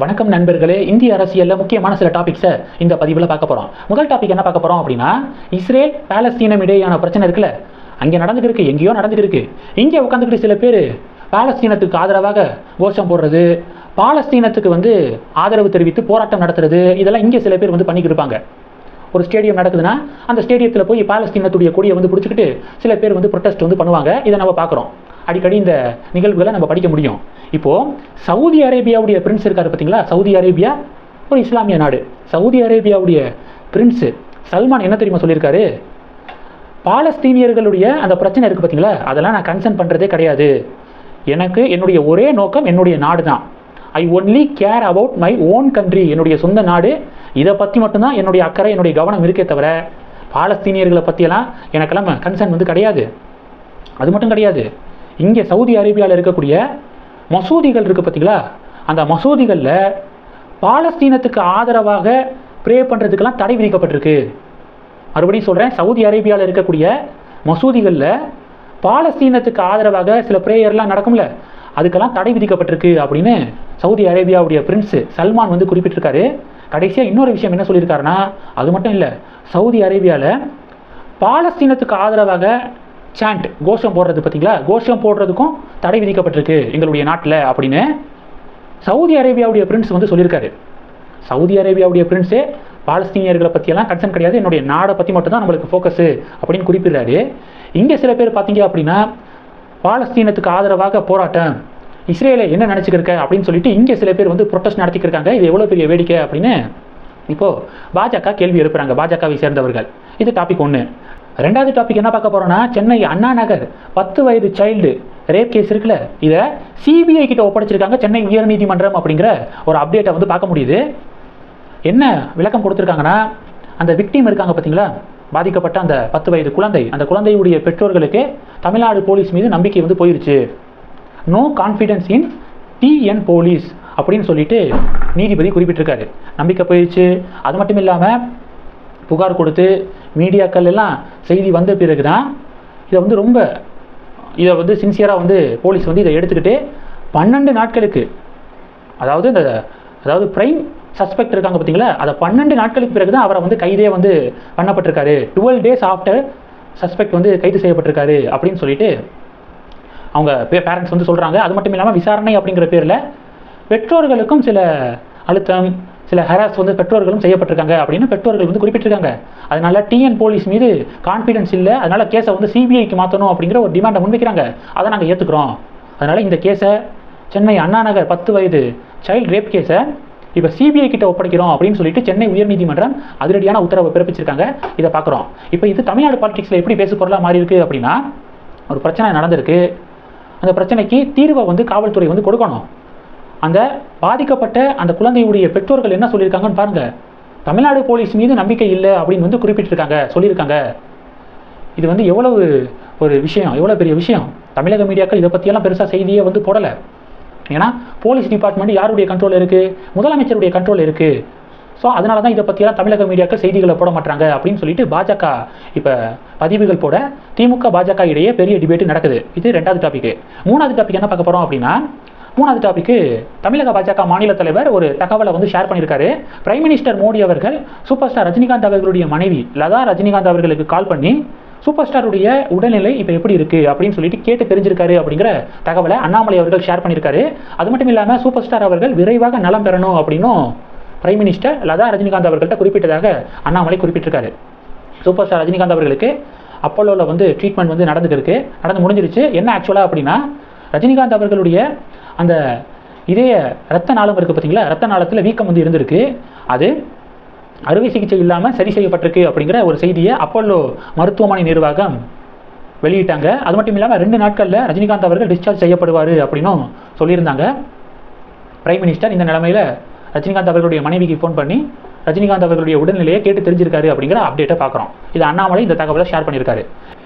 வணக்கம் நண்பர்களே இந்திய அரசியலில் முக்கியமான சில டாபிக்ஸை இந்த பதிவில் பார்க்க போகிறோம் முதல் டாபிக் என்ன பார்க்க போகிறோம் அப்படின்னா இஸ்ரேல் பாலஸ்தீனம் இடையேயான பிரச்சனை இருக்குல்ல? அங்கே நடந்துக்கிருக்கு எங்கேயோ நடந்துக்கிருக்கு இங்கே உட்காந்துக்கிட்டு சில பேர் பாலஸ்தீனத்துக்கு ஆதரவாக கோஷம் போடுறது பாலஸ்தீனத்துக்கு வந்து ஆதரவு தெரிவித்து போராட்டம் நடத்துறது இதெல்லாம் இங்கே சில பேர் வந்து பண்ணிக்கிட்டு இருப்பாங்க. ஒரு ஸ்டேடியம் நடக்குதுன்னா அந்த ஸ்டேடியத்தில் போய் பாலஸ்தீனத்துடைய கொடியை வந்து பிடிச்சிக்கிட்டு சில பேர் வந்து ப்ரொட்டஸ்ட் வந்து பண்ணுவாங்க. இதை நம்ம பார்க்குறோம். அடிக்கடி இந்த நிகழ்வுகளை நம்ம படிக்க முடியும். இப்போது சவுதி அரேபியாவுடைய பிரின்ஸ் இருக்கார் பார்த்தீங்களா? Saudi Arabia? ஒரு இஸ்லாமிய நாடு. சவுதி அரேபியாவுடைய பிரின்ஸு சல்மான் என்ன தெரியுமா சொல்லியிருக்காரு? பாலஸ்தீனியர்களுடைய அந்த பிரச்சனை இருக்குது பார்த்தீங்களா? அதெல்லாம் நான் கன்சர்ன் பண்ணுறதே கிடையாது. எனக்கு என்னுடைய ஒரே நோக்கம் என்னுடைய நாடு தான். I only care about my own country என்னுடைய சொந்த நாடு. இதை பற்றி மட்டும்தான் என்னுடைய அக்கறை என்னுடைய கவனம் இருக்கே தவிர பாலஸ்தீனியர்களை பற்றியெல்லாம் எனக்கெல்லாம் கன்சர்ன் வந்து கிடையாது. அது மட்டும் கிடையாது. இங்கே சவுதி அரேபியாவில் இருக்கக்கூடிய மசூதிகள் இருக்குது பார்த்தீங்களா அந்த மசூதிகளில் பாலஸ்தீனத்துக்கு ஆதரவாக ப்ரே பண்ணுறதுக்கெல்லாம் தடை விதிக்கப்பட்டிருக்கு. மறுபடியும் சொல்கிறேன் சவுதி அரேபியாவில் இருக்கக்கூடிய மசூதிகளில் பாலஸ்தீனத்துக்கு ஆதரவாக சில ப்ரேயர்லாம் நடக்கும்ல அதுக்கெல்லாம் தடை விதிக்கப்பட்டிருக்கு அப்படின்னு சவுதி அரேபியாவுடைய பிரின்ஸு சல்மான் வந்து குறிப்பிட்டிருக்காரு. கடைசியாக இன்னொரு விஷயம் என்ன சொல்லியிருக்காருன்னா அது மட்டும் இல்லை சவுதி அரேபியாவில் பாலஸ்தீனத்துக்கு ஆதரவாக சாண்ட் கோஷம் போடுறது பார்த்தீங்களா கோஷம் போடுறதுக்கும் தடை விதிக்கப்பட்டிருக்கு எங்களுடைய நாட்டில் அப்படின்னு சவுதி அரேபியாவுடைய பிரின்ஸ் வந்து சொல்லியிருக்காரு. சவுதி அரேபியாவுடைய பிரின்ஸே பாலஸ்தீனியர்களை பற்றியெல்லாம் கன்சர்ன் கிடையாது. என்னுடைய நாடை பற்றி மட்டும் தான் நம்மளுக்கு ஃபோக்கஸு அப்படின்னு குறிப்பிடுறாரு. இங்கே சில பேர் பார்த்தீங்க அப்படின்னா பாலஸ்தீனத்துக்கு ஆதரவாக போராட்டம் இஸ்ரேலை என்ன நினச்சிக்கிருக்க அப்படின்னு சொல்லிட்டு இங்கே சில பேர் வந்து ப்ரொட்டஸ்ட் நடத்திக்கிருக்காங்க இது எவ்வளோ பெரிய வேடிக்கை அப்படின்னு இப்போது பாஜக கேள்வி எழுப்புறாங்க. பாஜகவை சேர்ந்தவர்கள். இது டாபிக் ஒன்று ரெண்டாவது டாபிக் என்ன பார்க்க போகிறோன்னா சென்னை அண்ணா நகர் பத்து வயது சைல்டு ரேப் கேஸ் இருக்குல்ல? இதை சிபிஐ கிட்ட ஒப்படைச்சிருக்காங்க சென்னை உயர்நீதிமன்றம் அப்படிங்கிற ஒரு அப்டேட்டை வந்து பார்க்க முடியுது. என்ன விளக்கம் கொடுத்துருக்காங்கன்னா அந்த விக்டிம் இருக்காங்க பார்த்தீங்களா? பாதிக்கப்பட்ட அந்த பத்து வயது குழந்தை. அந்த குழந்தையுடைய பெற்றோர்களுக்கு தமிழ்நாடு போலீஸ் மீது நம்பிக்கை வந்து போயிருச்சு. No confidence in TN police அப்படின்னு சொல்லிட்டு நீதிபதி குறிப்பிட்டிருக்காரு. நம்பிக்கை போயிடுச்சு அது மட்டும் இல்லாமல் புகார் கொடுத்து மீடியாக்கள் எல்லாம் செய்தி வந்த பிறகு தான் இதை வந்து ரொம்ப இதை வந்து சின்சியராக வந்து போலீஸ் வந்து இதை எடுத்துக்கிட்டு பன்னெண்டு நாட்களுக்கு அதாவது இந்த அதாவது பிரைம் சஸ்பெக்ட் இருக்காங்க பார்த்தீங்களா? அதை பன்னெண்டு நாட்களுக்கு பிறகு தான் அவரை வந்து கைதே வந்து பண்ணப்பட்டிருக்காரு. டுவெல் டேஸ் ஆஃப்டர் சஸ்பெக்ட் வந்து கைது செய்யப்பட்டிருக்காரு அப்படின்னு சொல்லிட்டு அவங்க பேரண்ட்ஸ் வந்து சொல்கிறாங்க அது மட்டும் இல்லாமல் விசாரணை அப்படிங்கிற பேரில் பெற்றோர்களுக்கும் சில அழுத்தம் சில ஹராஸ் வந்து பெற்றோர்களும் செய்யப்பட்டிருக்காங்க அப்படின்னு பெற்றோர்கள் வந்து குறிப்பிட்டிருக்காங்க. அதனால டிஎன் போலீஸ் மீது கான்ஃபிடன்ஸ் இல்லை அதனால கேஸை வந்து சிபிஐக்கு மாற்றணும் அப்படிங்கிற ஒரு டிமாண்டை முன்வைக்கிறாங்க. அதை நாங்கள் ஏற்றுக்கிறோம் அதனால இந்த கேஸை சென்னை அண்ணா நகர் பத்து வயது சைல்டு ரேப் கேஸை இப்போ சிபிஐ கிட்ட ஒப்படைக்கிறோம் அப்படின்னு சொல்லிட்டு சென்னை உயர்நீதிமன்றம் அதிரடியான உத்தரவை பிறப்பிச்சிருக்காங்க. இதை பார்க்குறோம் இப்போ இது தமிழ்நாடு பாலிடிக்ஸில் எப்படி பேசு பொருளாக மாறி இருக்குது அப்படின்னா ஒரு பிரச்சனை நடந்திருக்கு. அந்த பிரச்சனைக்கு தீர்வை வந்து காவல்துறை வந்து கொடுக்கணும். அந்த பாதிக்கப்பட்ட அந்த குழந்தையுடைய பெற்றோர்கள் என்ன சொல்லியிருக்காங்கன்னு பாருங்க. தமிழ்நாடு போலீஸ் மீது நம்பிக்கை இல்லை அப்படின்னு வந்து குறிப்பிட்டிருக்காங்க சொல்லியிருக்காங்க. இது வந்து எவ்வளவு ஒரு விஷயம் எவ்வளோ பெரிய விஷயம். தமிழக மீடியாக்கள் இதை பற்றியெல்லாம் பெருசாக செய்தியே வந்து போடலை. ஏன்னா போலீஸ் டிபார்ட்மெண்ட் யாருடைய கண்ட்ரோல் இருக்குது முதலமைச்சருடைய கண்ட்ரோல் இருக்குது ஸோ அதனால தான் இதை பற்றியெல்லாம் தமிழக மீடியாக்கள் செய்திகளை போட மாட்டாங்க அப்படின்னு சொல்லிட்டு பாஜக இப்போ பதிவுகள் போட திமுக பாஜக இடையே பெரிய டிபேட் நடக்குது. இது ரெண்டாவது டாபிக் மூணாவது டாபிக் என்ன பார்க்க போகிறோம் அப்படின்னா மூணாவது டாபிக்கு தமிழக பாஜக மாநில தலைவர் ஒரு தகவலை வந்து ஷேர் பண்ணியிருக்காரு. பிரைம் மினிஸ்டர் மோடி அவர்கள் சூப்பர் ஸ்டார் ரஜினிகாந்த் அவர்களுடைய மனைவி லதா ரஜினிகாந்த் அவர்களுக்கு கால் பண்ணி சூப்பர் ஸ்டாருடைய உடல்நிலை இப்போ எப்படி இருக்குது அப்படின்னு சொல்லிட்டு கேட்டு தெரிஞ்சிருக்காரு அப்படிங்கிற தகவலை அண்ணாமலை அவர்கள் ஷேர் பண்ணியிருக்காரு. அது மட்டும் இல்லாமல் சூப்பர் ஸ்டார் அவர்கள் விரைவாக நலம் பெறணும் அப்படின்னும் பிரைம் மினிஸ்டர் லதா ரஜினிகாந்த் அவர்கள்ட்ட குறிப்பிட்டதாக அண்ணாமலை குறிப்பிட்டிருக்காரு. சூப்பர் ஸ்டார் ரஜினிகாந்த் அவர்களுக்கு அப்போலோவில் வந்து ட்ரீட்மெண்ட் வந்து நடந்துருக்கு நடந்து முடிஞ்சிருச்சு. என்ன ஆக்சுவலாக அப்படின்னா ரஜினிகாந்த் அவர்களுடைய அந்த இதய ரத்த நாளம் இருக்குது பார்த்தீங்களா? ரத்த நாளத்தில் வீக்கம் வந்து இருந்திருக்கு. அது அறுவை சிகிச்சை இல்லாமல் சரி செய்யப்பட்டிருக்கு அப்படிங்கிற ஒரு செய்தியை அப்போலோ மருத்துவமனை நிர்வாகம் வெளியிட்டாங்க. அது மட்டும் இல்லாமல் ரெண்டு நாட்களில் ரஜினிகாந்த் அவர்கள் டிஸ்சார்ஜ் செய்யப்படுவார் அப்படின்னும் சொல்லியிருந்தாங்க. பிரைம் மினிஸ்டர் இந்த நிலைமையில் ரஜினிகாந்த் அவர்களுடைய மனைவிக்கு ஃபோன் பண்ணி ரஜினிகாந்த் அவர்களுடைய உடல்நிலையை கேட்டு தெரிஞ்சிருக்காரு அப்படிங்கிற அப்டேட்டை பார்க்குறோம். இது அண்ணாமலை இந்த தகவலை ஷேர் பண்ணியிருக்காரு.